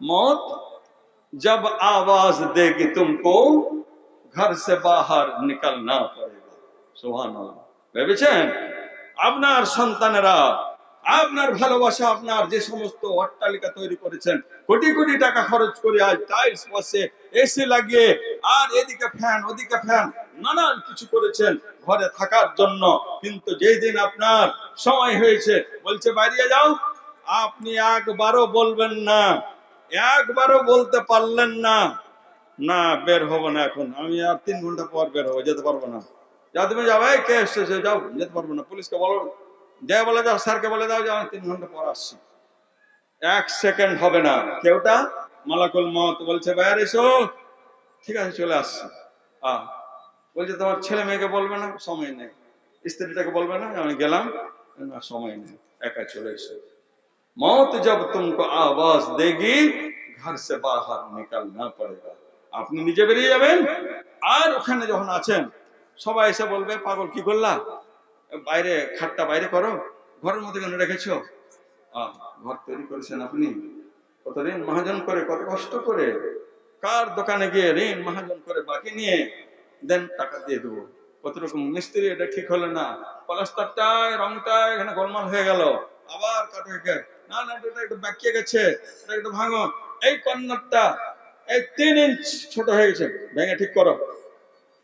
मौत जब आवाज देगी तुमको घर से बाहर निकलना पड़ेगा সুবহান ভেবেছেন আপনার সন্তানেরা আপনার ভালোবাসা আপনার যে সমস্ত অট্টালিকা তৈরি করেছেন কোটি কোটি টাকা খরচ করে আজ টাইলস বসে এসি লাগিয়ে আর এদিকে ফ্যান ওদিকে ফ্যান নানান কিছু করেছেন ঘরে থাকার জন্য কিন্তু যেই দিন আপনার সময় হয়েছে বলছে বাইরে যাও আপনি একবারও বলবেন না একবারও বলতে পারলেন না। না, বের হব না এখন। আমি আর তিন ঘণ্টা পর বের হব, যেতে পারব না। যা তুমি যাবে কে এসেছে যাও, যেতে পারব না। পুলিশকে বলো। যে বলে দাও, স্যারকে বলে দাও যে আমি তিন ঘণ্টা পর আসছি। এক সেকেন্ড হবে না। কেউটা? মালাকুল মত বলছে, বাইরে এসো। ঠিক আছে, চলে আসছি। আহ বলছে, তোমার ছেলে মেয়েকে বলবে না? সময় নেই। স্ত্রীটাকে বলবে না আমি গেলাম? সময় নেই। একা চলে এসো। मौत जब तुमको आवाज देगी घर से बाहर निकलना पड़ेगा আপনি নিজে বেরিয়ে যাবেন আর ওখানে যখন আছেন সবাই এসে বলবে পাগল কি করলা বাইরে খাটটা বাইরে করো ঘরের মধ্যে কেন রেখেছো আহ, ঘর তৈরি করেছেন আপনি কত ঋণ মহাজন করে কত কষ্ট করে কার দোকানে গিয়ে ঋণ মহাজন করে বাকি নিয়ে দেন টাকা দিয়ে দেবো কত রকম মিস্ত্রি এটা ঠিক হলো না প্লাস্টারটায় রংটা এখানে গোলমাল হয়ে গেল আবার কাটো একে না না, এটা একটু বাকিয়ে গেছে, এটা একটু ভাঙো এই কর্নারটা এই তিন ইঞ্চ ছোট হয়ে গেছে, ভেঙে ঠিক করো।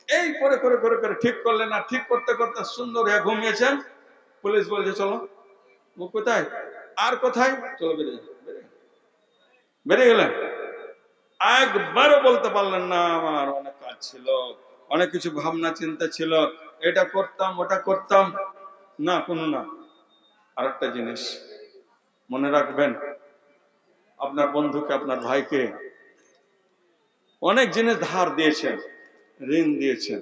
এই করে করে করে করে ঠিক করলে না, ঠিক করতে করতে সুন্দর হয়ে ঘুমিয়েছেন। পুলিশ বলছে, চলো। কোথায়? আর কোথায়? চলো, বেরিয়ে বেরিয়ে গেলেন। একবারও বলতে পারলেন না, আমার অনেক কাজ ছিল, অনেক কিছু ভাবনা, চিন্তা ছিল। এটা করতাম, ওটা করতাম। না, কোনো না। আর একটা জিনিস মনে রাখবেন, আপনার বন্ধুকে, আপনার ভাইকে অনেক জিনিস ধার দিয়েছেন, ঋণ দিয়েছেন।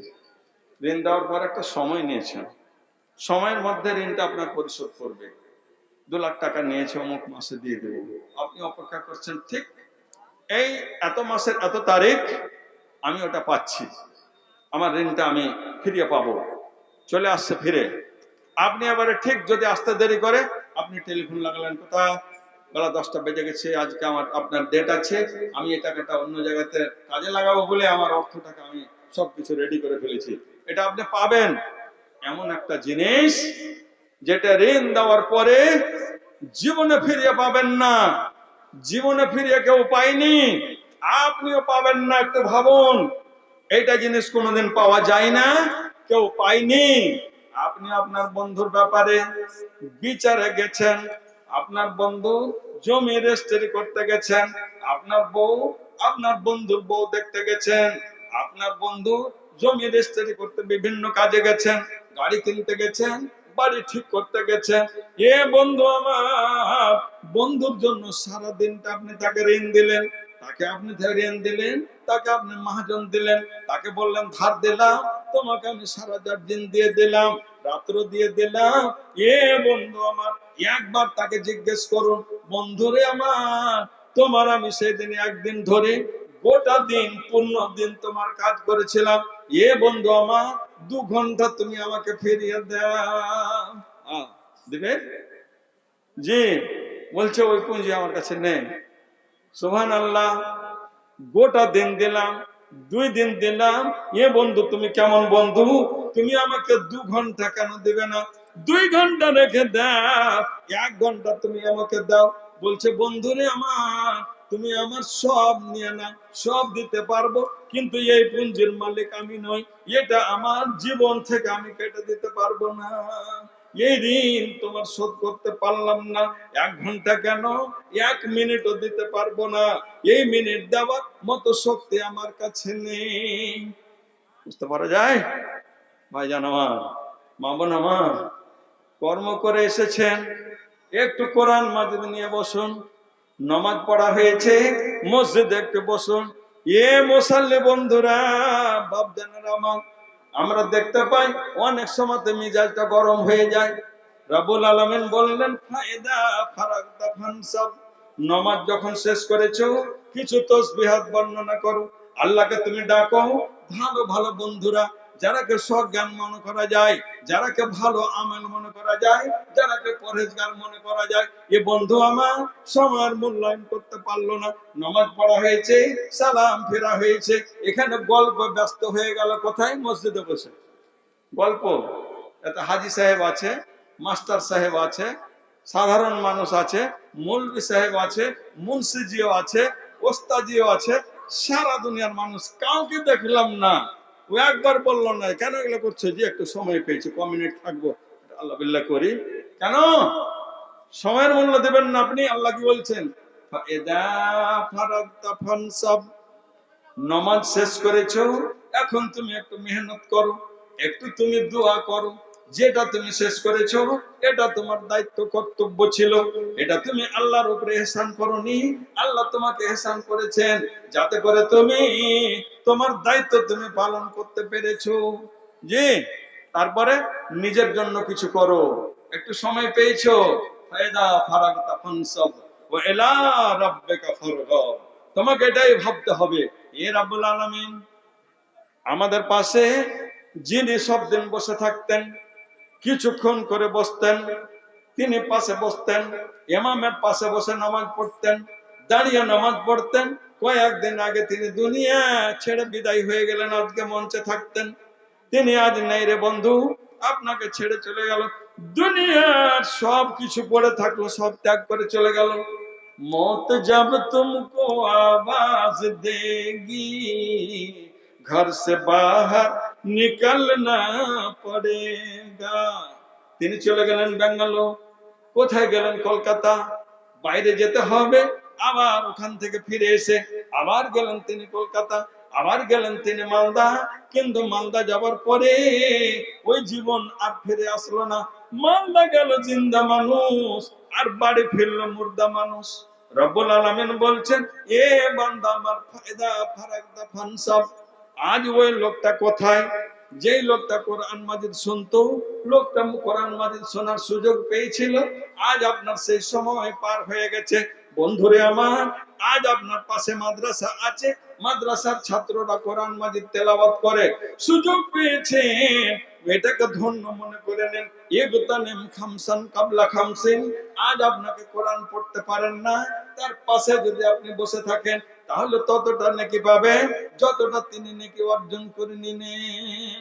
ঋণ দেওয়ার পর একটা সময় নিয়েছেন। সময়ের মধ্যে ঋণটা আপনার পরিশোধ করবে। দু লাখ টাকা নিয়েছে, অমুক মাসে দিয়ে দেব। আপনি অপেক্ষা করছেন, ঠিক এই এত মাসের এত তারিখ আমি ওটা পাচ্ছি। আমার ঋণটা আমি ফিরিয়ে পাবো। চলে আসছে ফিরে। আপনি এবারে ঠিক যদি আসতে দেরি করে আপনি টেলিফোন লাগালেন কোথাও বেলা দশটা বেজে গেছে, আজকে আমার, আপনার ডেট আছে, আমি এই টাকাটা অন্য জায়গাতে কাজে লাগাবো বলে আমার অর্থটাকে আমি সবকিছু রেডি করে ফেলেছি। এটা আপনি পাবেন। এমন একটা জিনিস যেটা ঋণ দেওয়ার পরে জীবনে ফিরিয়ে পাবেন না। জীবনে ফিরিয়ে কেউ পায়নি। আপনিও পাবেন না একটু ভাবুন। এইটা জিনিস কোনোদিন পাওয়া যায় না। কেউ পায়নি। আপনি আপনার বন্ধুর ব্যাপারে বিচারে গেছেন, আপনার বন্ধু জমি রেজিস্ট্রি করতে গেছেন, আপনার বউ, আপনার বন্ধুর বউ দেখতে গেছেন, আপনার বন্ধু জমি রেজিস্ট্রি করতে বিভিন্ন কাজে গেছেন, গাড়ি কিনতে গেছেন, বাড়ি ঠিক করতে গেছেন। এ বন্ধু আমার, বন্ধুর জন্য সারা দিনটা আপনি তাকে ঋণ দিলেন, তাকে আপনি ঋণ দিলেন, তাকে আপনি মহাজন দিলেন, তাকে বললেন, ধার দিলাম তোমাকে আমি সারা যার দিন দিয়ে দিলাম রাত্র দিয়ে দিলাম। এ বন্ধু আমার একবার তাকে জিজ্ঞেস করুন বন্ধুরে আমার তোমার আমি সেদিন একদিন ধরে গোটা দিন পূর্ণ দিন তোমার কাজ করেছিলাম। এ বন্ধু আমার দু ঘণ্টা তুমি আমাকে ফিরিয়ে আহ, জি বলছে ওই পুঁজি আমার কাছে নেই। সোহান আল্লাহ গোটা দিন দিলাম। দুই দিন দিলাম, এ বন্ধু, তুমি কেমন বন্ধু? তুমি আমাকে দু ঘণ্টা কেন দিবে না? দুই ঘণ্টা রেখে দাও, এক ঘণ্টা তুমি আমাকে দাও। বলছে, বন্ধুরে আমার, তুমি আমার সব নিয়ে না সব দিতে পারব, কিন্তু এই পুঞ্জির মালিক আমি নই। এটা আমার জীবন থেকে আমি কেটে দিতে পারব না। এই ঋণ তোমার শোধ করতে পারলাম না। এক ঘণ্টা কেন? এক মিনিটও দিতে পারব না। এই মিনিট দেওয়ার মতো শক্তি আমার কাছে নেই। বুঝতে পারা যায়? ভাইজান আমার, মামন আমার, কর্ম করে এসেছেন। একটু কোরআন মাজিদ নিয়ে বসুন। নমাজ পড়া হয়েছে, মসজিদে একটু বসুন। এ মুসাল্লি বন্ধুরা বাপজানের আমার আমরা দেখতে পাই অনেক সময় মিজাজটা গরম হয়ে যায়। রাবুল আলমেন বললেন নমাজ যখন শেষ করেছ, কিছু তসবিহাত বর্ণনা করো। আল্লাহকে তুমি ডাকো। ভালো ভালো বন্ধুরা যারাকে সজ্ঞান মনে করা যায় যারাকে ভালো আমল মনে করা যায় যারাকে পরেজগার মনে করা যায়, এ বন্ধু আমার সময়ের মূল্যায়ন করতে পারল না। নামাজ পড়া হয়েছে, সালাম ফেরা হয়েছে, এখানে গল্প ব্যস্ত হয়ে গেল, কোথায়? মসজিদে বসে। গল্প? এতে হাজি সাহেব আছে, মাস্টার সাহেব আছে, সাধারণ মানুষ আছে মৌলবি সাহেব আছে, মুন্সিজিও আছে, ওস্তাজিও আছে, সারা দুনিয়ার মানুষ, কাউকে দেখলাম না। ও একবার বলল না, কেন এগুলো করছে? যে একটু সময় পেয়েছে, ক মিনিট থাকব? আল্লাহ করি। কেন? সময়ের মূল্য দেবেন না আপনি, আল্লাহ কি বলছেন? নমাজ শেষ করেছ, এখন তুমি একটু মেহনত করো, একটু তুমি দোয়া করো। যেটা তুমি শেষ করেছ, এটা তোমার দায়িত্ব, কর্তব্য ছিল। এটা তুমি আল্লাহর উপরে এহসান করনি। আল্লাহ তোমাকে এহসান করেছেন। যাতে করে তুমি তোমার দায়িত্ব তুমি পালন করতে পেরেছ। জি, তারপরে নিজের জন্য কিছু করো। একটু সময় পেয়েছ? ফায়দা ফারাগতা ফানসাব ওয়া ইলা রাব্বিকা ফারগাব তোমাকে এটাই ভাবতে হবে এ রাব্বুল আলামিন, আমাদের পাশে যিনি সব দিন বসে থাকতেন কিছুক্ষণ করে বসতেন। তিনি পাশে বসতেন এমামের পাশে বসে নামাজ পড়তেন, দাঁড়িয়ে নামাজ পড়তেন। কয়েকদিন আগে তিনি দুনিয়া ছেড়ে বিদায় হয়ে গেলেন, আজকে মঞ্চে থাকতেন। তিনি আজ নেই রে বন্ধু, আপনাকে ছেড়ে চলে গেল। দুনিয়ার সব কিছু পড়ে থাকল, সব ত্যাগ করে চলে গেল। মত যাব তুমকো আওয়াজ দেগি, ঘর সে বাহার নিকলনা পড়ে। তিনি চলে গেলেন ব্যাঙ্গালোর। কোথায় গেলেন কলকাতা? বাইরে যেতে হবে। আবার ওখান থেকে ফিরে এসে আবার গেলেন তিনি কলকাতা, আবার গেলেন তিনি মালদা। কিন্তু মালদা যাবার পরে ওই জীবন আর ফিরে আসলো না। মালদা গেল জিন্দা মানুষ, আর বাড়ি ফিরলো মুর্দা মানুষ। রব্বুল আলামিন বলছেন, এ বান্দা আমার ফায়দা ফারাকদা ফানসাব, আজ ওই লোকটা কোথায়? যেই লোকটা কোরআন মাজিদ শুনতো, লোকটা কোরআন মাজিদ শোনার সুযোগ পেয়েছিল। আজ আপনার সেই সময় পার হয়ে গেছে। বন্ধুরে আমার, আজ আপনার পাশে মাদ্রাসা আছে। মাদ্রাসার ছাত্ররা কোরআন মাজিদ তেলাওয়াত করে। সুযোগ পেয়েছে। এটাকে ধন্য মনে করে নেন। ইগতানিম খামসান কাবলা খামসিন। আজ আপনাকে কোরআন পড়তে পারেন না। তার পাশে যদি আপনি বসে থাকেন তাহলে ততটা নাকি পাবে? যতটা তিনি নাকি অর্জন করে নিলেন।